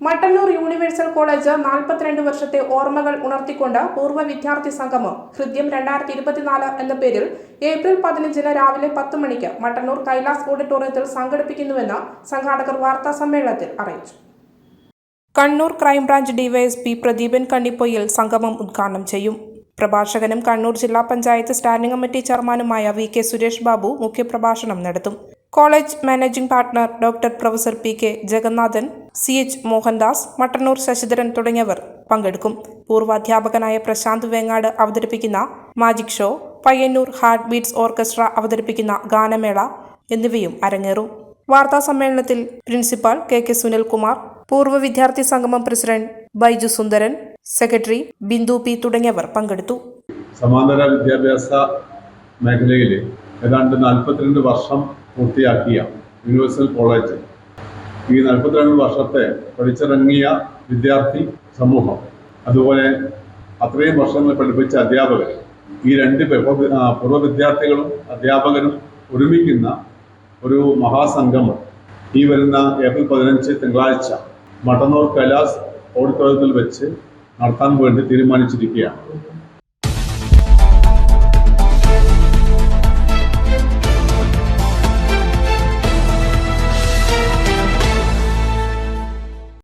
Mattannur universal college നാൽപ്പത്തിരണ്ട് വർഷത്തെ ഓർമ്മകൾ ഉണർത്തിക്കൊണ്ട് പൂർവ വിദ്യാർത്ഥി സംഗമം ഹൃദ്യം രണ്ടായിരത്തി ഇരുപത്തിനാല് എന്ന പേരിൽ ഏപ്രിൽ പതിനഞ്ചിന് രാവിലെ പത്ത് മണിക്ക് മട്ടന്നൂർ കൈലാസ് ഓഡിറ്റോറിയത്തിൽ സംഘടിപ്പിക്കുന്നുവെന്ന് സംഘാടകർ വാർത്താ സമ്മേളനത്തിൽ അറിയിച്ചു. Kannur crime branch DYSP Pradeepan Kannipoyil സംഗമം ഉദ്ഘാടനം ചെയ്യും. പ്രഭാഷകനും കണ്ണൂർ ജില്ലാ പഞ്ചായത്ത് സ്റ്റാൻഡിംഗ് കമ്മിറ്റി ചെയർമാനുമായ വി കെ സുരേഷ് ബാബു മുഖ്യപ്രഭാഷണം നടത്തും. College managing partner doctor professor P K Jagannathan C H Mohandas Mattannur Sasidharan തുടങ്ങിയവർ പങ്കെടുക്കും. പൂർവാധ്യാപകനായ പ്രശാന്ത് വേങ്ങാട് അവതരിപ്പിക്കുന്ന magic show Payyanur heart beats orchestra അവതരിപ്പിക്കുന്ന ഗാനമേള എന്നിവയും അരങ്ങേറും. വാർത്താ സമ്മേളനത്തിൽ പ്രിൻസിപ്പാൾ കെ കെ സുനിൽകുമാർ പൂർവ വിദ്യാർത്ഥി സംഗമം president Baiju Sundaran secretary Bindu P തുടങ്ങിയവർ പങ്കെടുത്തു. സമാന്തര വിദ്യാഭ്യാസ മേഖലയിൽ ഏതാണ്ട് നാൽപ്പത്തിരണ്ട് വർഷം പൂർത്തിയാക്കിയ യൂണിവേഴ്സൽ കോളേജ് ഈ നാൽപ്പത്തിരണ്ട് വർഷത്തെ പഠിച്ചിറങ്ങിയ വിദ്യാർത്ഥി സമൂഹം. അതുപോലെ അത്രയും വർഷങ്ങൾ പഠിപ്പിച്ച അധ്യാപകർ. ഈ രണ്ട് പൂർവ- വിദ്യാർത്ഥികളും അധ്യാപകരും ഒരുമിക്കുന്ന ഒരു മഹാസംഗമം. ഈ വരുന്ന ഏപ്രിൽ പതിനഞ്ച് തിങ്കളാഴ്ച മട്ടന്നൂർ കൈലാസ് ഓഡിറ്റോറിയത്തിൽ വെച്ച് നടത്താൻ വേണ്ടി തീരുമാനിച്ചിരിക്കുകയാണ്.